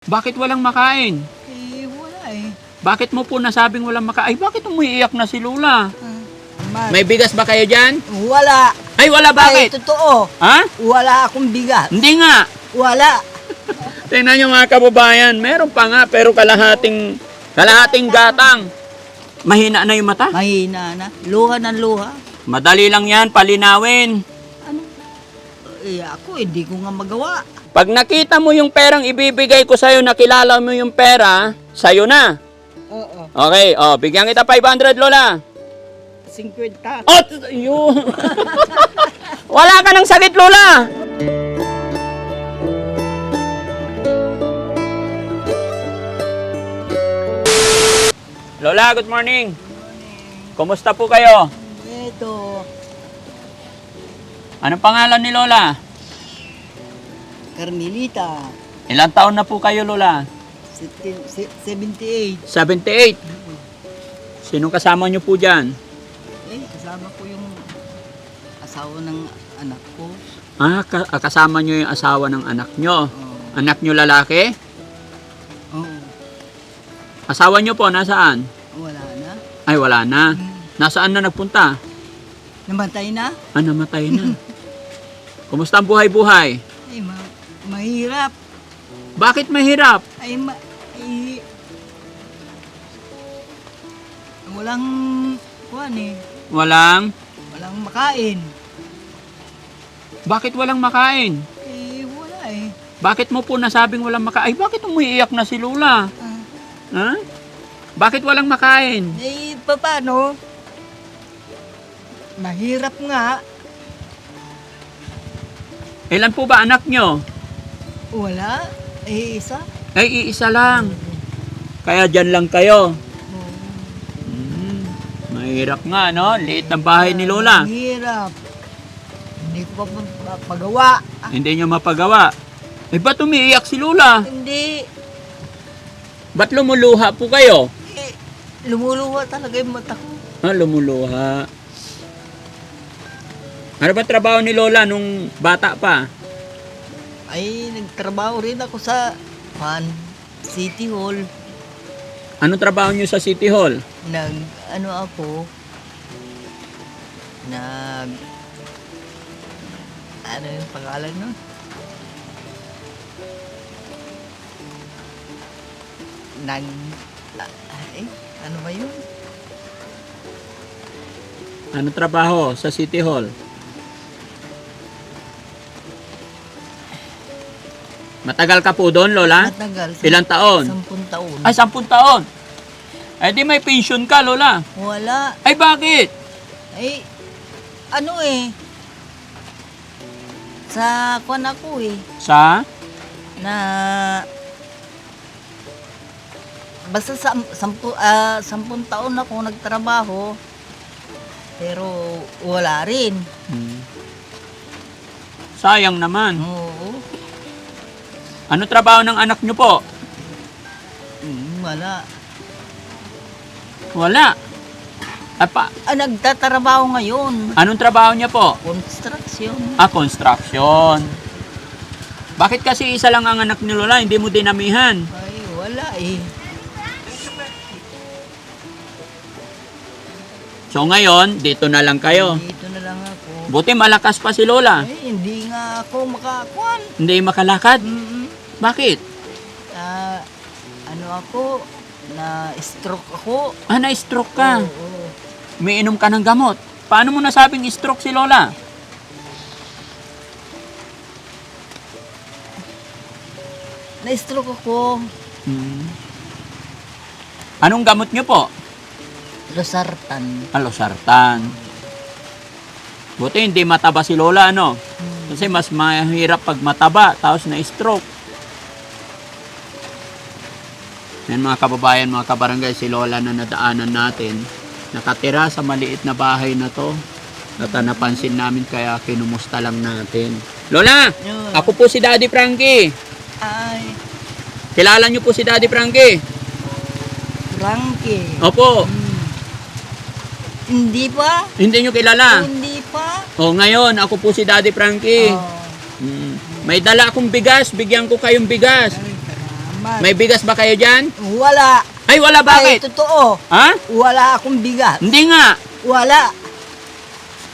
Bakit walang makain? Eh, wala eh. Bakit mo po nasabing walang makain? Ay, bakit umiiyak na si Lola? Ah, ma- May bigas ba kayo dyan? wala. Ay, wala Ay, bakit? totoo. Ha? Wala akong bigat. Hindi nga. Wala. Tingnan nyo mga kababayan, meron pa nga pero kalahating kalahating gatang. Mahina na yung mata. Mahina na. Luha ng luha. Madali lang yan, palinawin. Ano? Eh, ako hindi ko nga magawa. Pag nakita mo yung perang ibibigay ko sa'yo, nakilala mo yung pera, sa'yo na. Oo. Okay, oh, bigyan kita 500, Lola. 50. Oh, yun. Wala ka ng sakit, Lola. Lola, good morning. Kumusta po kayo? Ito. Anong pangalan ni Lola? Carmelita. Ilang taon na po kayo, Lola? 78. 78. Sino kasama niyo po dyan? Eh, kasama ko yung asawa ng anak ko. Ah, ka- ah, kasama niyo yung asawa ng anak niyo. Oo. Anak niyo lalaki? Oo. Asawa niyo po, nasaan? Wala na. Ay, wala na. Nasaan na nagpunta? Namatay na? Ah, namatay na. Kumusta ang buhay-buhay? Eh, ma- mahirap. Bakit mahirap? Ay, ma- ay, walang, kuhan eh, Walang? walang makain. Bakit walang makain? Eh, wala eh. Bakit mo po nasabing walang makain? Ay, bakit umiiyak na si Lola? Ah, Ha? Bakit walang makain? eh, paano? Mahirap nga. Ilan po ba anak nyo? Wala. Eh, isa. Ay, iisa lang. Kaya dyan lang kayo. Hmm, mahirap nga, no? Liit ng bahay ni Lola. Mahirap. Hindi ko pa pa- pa- pagawa. Ah, Hindi nyo mapagawa. Eh, ba't umiiyak si Lola? hindi. Ba't lumuluha po kayo? Eh, lumuluha talaga yung mata ko. Ah, lumuluha. Ano ba trabaho ni Lola nung bata pa? Ay, nagtrabaho rin ako sa Pan City Hall. Anong trabaho niyo sa City Hall? Nag, ano ako, nag, ano yung pangalan nun? Nag, ah, eh, ano ba yun? Anong trabaho sa City Hall? Matagal ka po doon, Lola? Matagal. Ilang taon? Sampung taon. Ay, sampun taon. Ay, di may pension ka, Lola. Wala. Ay, bakit? Ay, ano eh, sa kwan ako eh, Sa? na basta sa sampu, ah, sampung taon ako nagtrabaho pero wala rin. Hmm. Sayang naman. Oo. Ano trabaho ng anak nyo po? Mm, wala. Wala. Apa, Ah, nagtatrabaho ngayon. anong trabaho niya po? Construction. Ah, construction. Bakit kasi isa lang ang anak ni Lola, hindi mo dinamihan? Ay, wala eh. So ngayon, dito na lang kayo. Dito na lang ako. Buti malakas pa si Lola. Ay, hindi nga ako makakuan. Hindi makalakad. Mm-mm. Bakit? Ah, ano ako, na stroke ako. Ah, na-stroke ka. Oo. Umiinom ka ng gamot. Paano mo nasabing stroke si Lola? Na-stroke ako. Hmm. Anong gamot niyo po? Losartan. Alosartan. Buti hindi mataba si Lola, ano? Hmm. Kasi mas mahirap pag mataba, tapos na-stroke. Yan mga kababayan, mga kabarangay, si Lola na nadaanan natin. Nakatira sa maliit na bahay na to. At napansin namin kaya kinumusta lang natin. Lola! Yun. Ako po si Daddy Frankie. Ay, Kilala niyo po si Daddy Frankie? Frankie. Opo. Hmm. Hindi pa? Hindi niyo kilala? Hindi pa? O ngayon, ako po si Daddy Frankie. Oh. Mm. May dala akong bigas, bigyan ko kayong bigas. Ay, salamat. May bigas ba kayo dyan? Wala. Ay, wala Ay, bakit? totoo. Ha? Wala akong bigas. Hindi nga. Wala.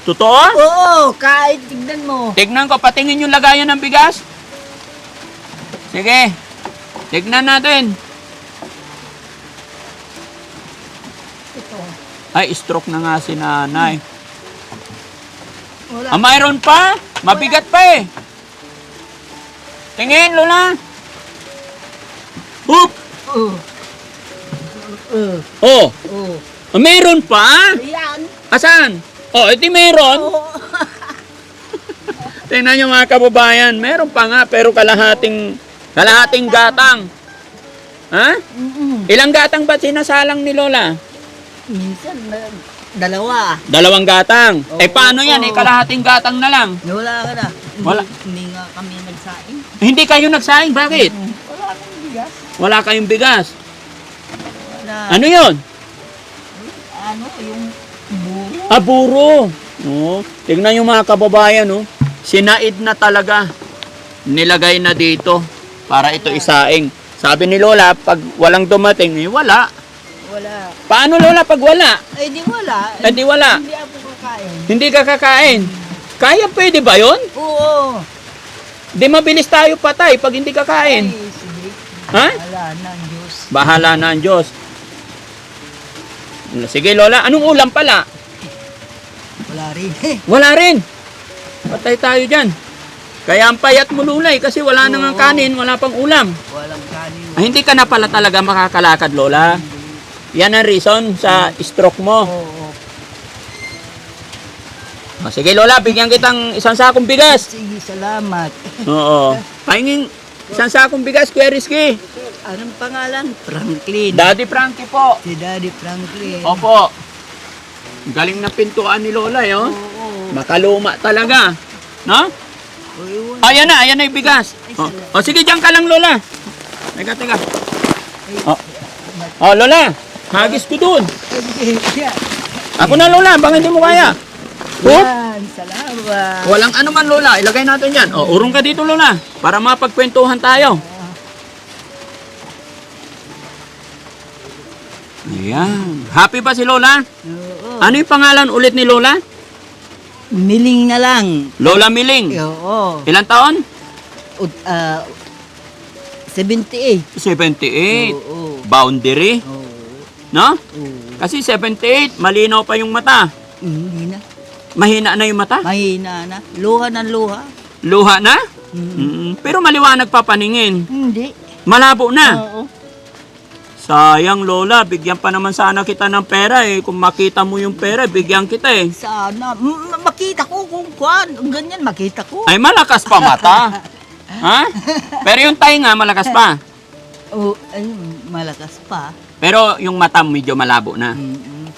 Totoo? Oo, kahit tignan mo. Tignan ko, patingin yung lagayan ng bigas. Sige. Tignan natin. Ito. Ay, stroke na nga si nanay. Wala. Ah, mayroon pa? Mabigat pa eh. Tingin, Lola. Oop! Oo. Oo. Oh, Oo. ah, mayroon pa? Yan. Asan? Oh, edi meron. Oo. Tingnan nyo mga kababayan, meron pa nga pero kalahating kalahating gatang. Ha? Mm-mm. Ilang gatang ba sinasalang ni Lola? Minsan, dalawa. Dalawang gatang. Oo, eh paano yan? Eh oo. kalahating gatang na lang. Wala ka na. Hindi- Wala. Hindi nga kami nagsaing. Hindi kayo nagsaing. Bakit? Wala kang bigas. Wala kayong bigas. Wala. Ano yon? Ano, yung buro. Ah, buro. Oh, tingnan yung mga kababayan, oh. Sinaid na talaga. Nilagay na dito para ito isaing. Sabi ni Lola, pag walang dumating, eh, wala. Wala. Paano Lola pag wala? Ay, di wala. Eh, di wala. Hindi ako kakain. Hindi ka kakain. Kaya pwede ba yon? Oo. Di mabilis tayo patay pag hindi kakain. Ay. Ha? Wala na, Diyos. Bahala na ang Diyos. Sige Lola, anong ulam pala? Wala rin. Wala rin. Patay tayo dyan. Kaya ang payat mo lulay kasi wala nang ang Oo. kanin, wala pang ulam. Walang kanin. Ah, hindi ka na pala talaga makakalakad, Lola. Yan ang reason sa stroke mo. Oo. Ah, sige, Lola, bigyan kitang isang sakong bigas. Sige, salamat. Oo. Pahinging isang sakong bigas, Kuya Rizky. Anong pangalan? Franklin. Daddy Frankie po. si Daddy Franklin. Opo. Galing na pintuan ni Lola, eh, oh. Oo. Makaluma talaga. No? Uy, uy. Ayan na, ayan na yung bigas. Oh, oh sige, diyan ka lang, Lola. Teka, teka. Oh, oh Lola, hagis ko dun. Ako na, Lola, baka hindi mo kaya. Yan, salamat. Walang ano man, Lola. Ilagay natin yan. O, urong ka dito, Lola. Para mapagkwentuhan tayo. Ayan. Happy ba si Lola? Oo. Ano yung pangalan ulit ni Lola? Miling na lang. Lola Miling. Oo. Ilang taon? Ut- ah, 78. 78. Oo. Boundary. Oo. No? Oo. Kasi 78, malinaw pa yung mata. Mahina na yung mata. Mahina na. Luha ng luha. Luha na. Mm. Mm, pero maliwanag pa paningin. Hindi. Malabo na. Oo. Sayang Lola, bigyan pa naman sana kita ng pera eh. Kung makita mo yung pera, bigyan kita eh. Sana. M- m- makita ko kung kwan. Ganyan, makita ko. Ay, malakas pa mata. ha? Pero yung tainga, malakas pa. Oo. ay, malakas pa. Pero yung mata medyo malabo na. Mm-mm.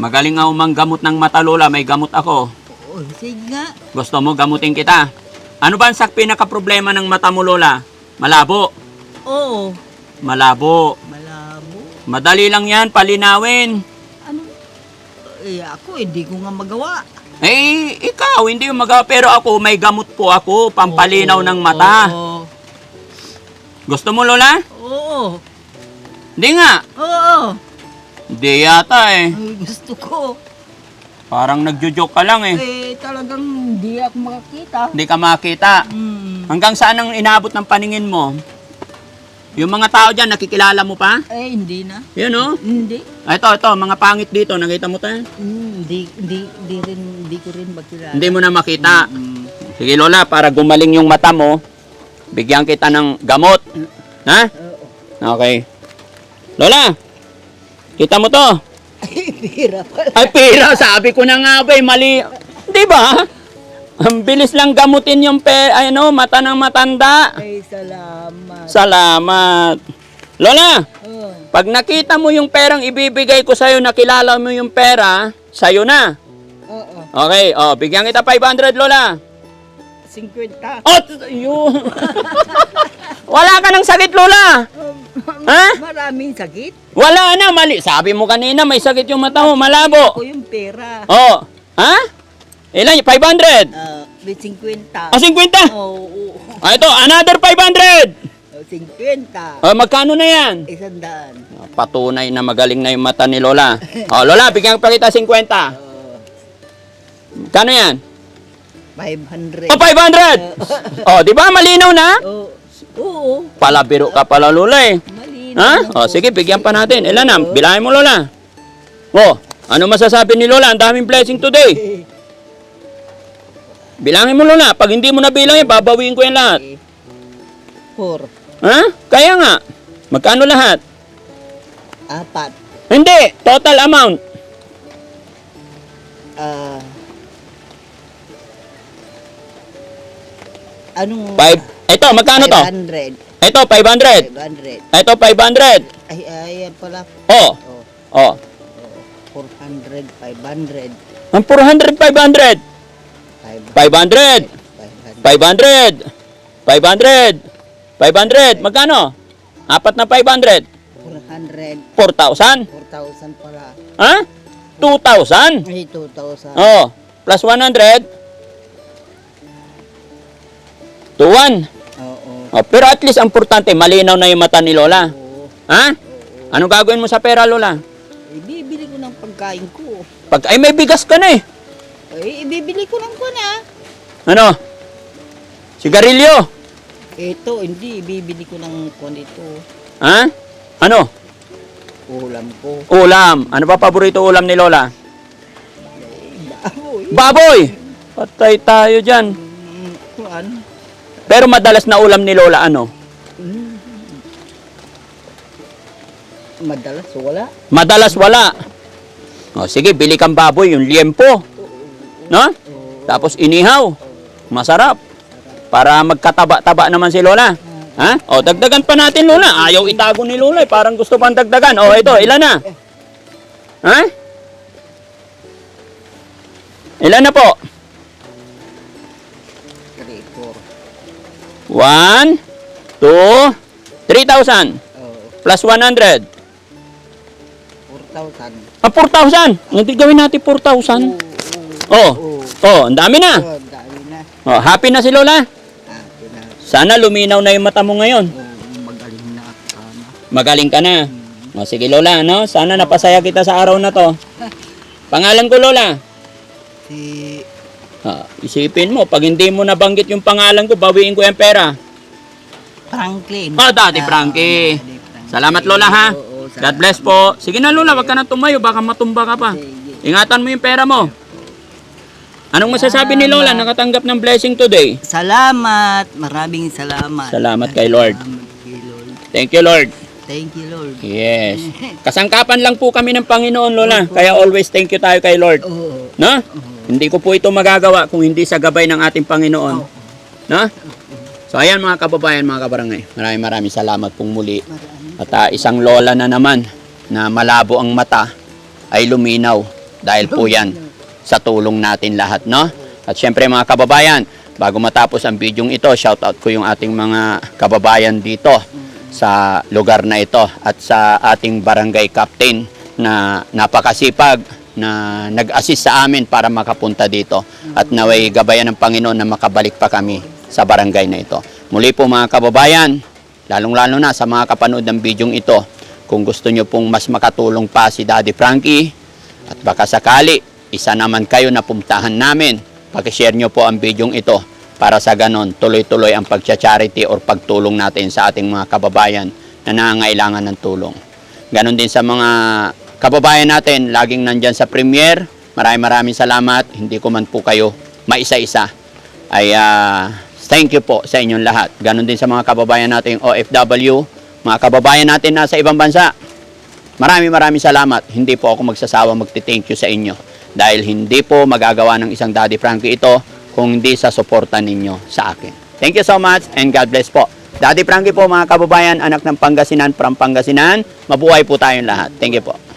Magaling nga umanggamot ng mata Lola, may gamot ako. Oo, sige nga. Gusto mo gamutin kita? Ano ba ang sak pinaka problema ng mata mo Lola? Malabo. Oo. Malabo. Malabo. Madali lang yan, palinawin. Ano? Eh, ako, hindi ko nga magawa. Eh, ikaw, hindi mo magawa. Pero ako, may gamot po ako, pampalinaw Oo, ng mata. Oo. Gusto mo, Lola? Oo. Hindi nga. Oo. Hindi yata eh. Ay, gusto ko. Parang nagjo-joke ka lang eh. Eh, talagang hindi ako makakita. Hindi ka makita. Hmm. Hanggang saan ang inabot ng paningin mo? Yung mga tao dyan, nakikilala mo pa? Eh, hindi na. Yan oh. Hindi. Ah, Ito, ito, mga pangit dito. Nakita mo tayo? Hmm, Hindi, hindi, hindi rin, hindi ko rin makilala. Hindi mo na makita. Hmm. Sige Lola, para gumaling yung mata mo, bigyan kita ng gamot. Ha? Oo. Okay. Lola, kita mo to. Ay, pira pala. Ay, pira, sabi ko na nga ba, eh, mali. Di ba? Ang bilis lang gamutin yung pe, ay, ano, mata ng matanda. Ay, salamat. Salamat. Lola, Oh. pag nakita mo yung perang ibibigay ko sa'yo, nakilala mo yung pera, sa'yo na. Oo. Okay, oh, bigyan kita 500, Lola. 50. Oh, yun. Wala ka ng sakit, Lola. Ha? Maraming sakit. Wala na, mali. Sabi mo kanina, may sakit yung mata mo, malabo. Ako yung pera. Oh, ha? Ilan? 500? Ah, may 50. Ah, 50? Oo. Ah, ito, another 500. 50. O, magkano na yan? Isang daan. Patunay na magaling na yung mata ni Lola. O, Lola, bigyan pa kita 50. Oo. Kano yan? 500. O, 500! O, di ba? Malinaw na? Oo. Oo. Palabiro ka pala, Lola eh. Malinaw Ha? na O, po. sige, bigyan pa natin. Ilan na? Bilangin mo, Lola. O, ano masasabi ni Lola? Ang daming blessing today. Bilangin mo, Lola. Pag hindi mo nabilang yan, babawiin ko yan lahat. Four. Ha? Kaya nga. Magkano lahat? Apat. Hindi. Total amount. Ah. Anong... Five. Ito, magkano to? 500. Ito, 500. 500. Ito, 500. Ay, ayan pala. Oh, Oh, oh. 400, 500, Ang 400, 500. 500, 500. 500. 500. 500. Magkano? Apat na 500. 400, 4,000. 4,000 pala. Ha? 2,000. Ay, 2,000. Oh, plus 100. 2,1. Oo. Oh, pero at least ang importante, malinaw na yung mata ni Lola. Oo. Ha? Anong gagawin mo sa pera, Lola? Ibibili ko ng pagkain ko. Pag, ay, may bigas ka na eh. Ay, ibibili ko ng kuna. Ano? Sigarilyo. Ito, hindi. Ibibili ko ng kun ito. Ha? Ano? Ulam ko. Ulam. Ano ba paborito ulam ni Lola? Baboy. Baboy! Patay tayo dyan. Mm, kuan. Pero madalas na ulam ni Lola ano? Madalas wala. Madalas wala. O sige, bili kang baboy, yung liempo. No? Tapos inihaw. Masarap. Para magkataba-taba naman si Lola. Ha? O, dagdagan pa natin, Lola. Ayaw itago ni Lola. eh. Parang gusto pang dagdagan. O, ito, ilan na? Ha? Ilan na po? 3, 4. One, two, 3,000 Oo. plus 100. 4,000. Ah, 4,000. Hindi gawin natin 4,000. Oo. Oh, oh, ang dami na. Oh, dami na. Oh, happy na si Lola. Ah, pina. Sana luminaw na yung mata mo ngayon. Oh, magaling na sana. Magaling ka na. O, sige Lola, no? Sana napasaya kita sa araw na to. Pangalan ko Lola. Si Ah, isipin mo, pag hindi mo nabanggit yung pangalan ko, bawiin ko yung pera. Franklin. Oh, Daddy Frankie. Daddy Frankie. Salamat Lola ha. Oo. God bless po. Sige na Lola, wag ka na tumayo, baka matumba ka pa. Ingatan mo yung pera mo. Anong masasabi ni Lola? Nakatanggap ng blessing today. Salamat. Maraming salamat. Salamat kay Lord. Salamat kay Lord. Thank you, Lord. Thank you, Lord. Yes. Kasangkapan lang po kami ng Panginoon, Lola. Kaya always thank you tayo kay Lord. Oo. No? Hindi ko po ito magagawa kung hindi sa gabay ng ating Panginoon. No? So ayan mga kababayan, mga kabarangay. Maraming maraming salamat pong muli. At ah, isang lola na naman na malabo ang mata ay luminaw dahil po yan sa tulong natin lahat, no? At syempre mga kababayan, bago matapos ang bidyong ito, shoutout ko yung ating mga kababayan dito sa lugar na ito at sa ating barangay captain na napakasipag na nag-assist sa amin para makapunta dito at naway gabayan ng Panginoon na makabalik pa kami sa barangay na ito. Muli po mga kababayan, lalong-lalo na sa mga kapanood ng bidyong ito, kung gusto nyo pong mas makatulong pa si Daddy Frankie at baka sakali, isa naman kayo na pumuntahan namin, pakishare nyo po ang bidyong ito para sa ganon, tuloy-tuloy ang pagcha-charity or pagtulong natin sa ating mga kababayan na nangangailangan ng tulong. Ganon din sa mga kababayan natin, laging nandyan sa premiere. Maraming maraming salamat. Hindi ko man po kayo maisa-isa. Ay ah, thank you po sa inyong lahat. Ganon din sa mga kababayan natin OFW, mga kababayan natin na sa ibang bansa. Maraming maraming salamat. Hindi po ako magsasawa magti-thank you sa inyo. Dahil hindi po magagawa ng isang Daddy Frankie ito kung hindi sa suporta ninyo sa akin. Thank you so much and God bless po. Daddy Frankie po mga kababayan, anak ng Pangasinan from Pangasinan. Mabuhay po tayong lahat. Thank you po.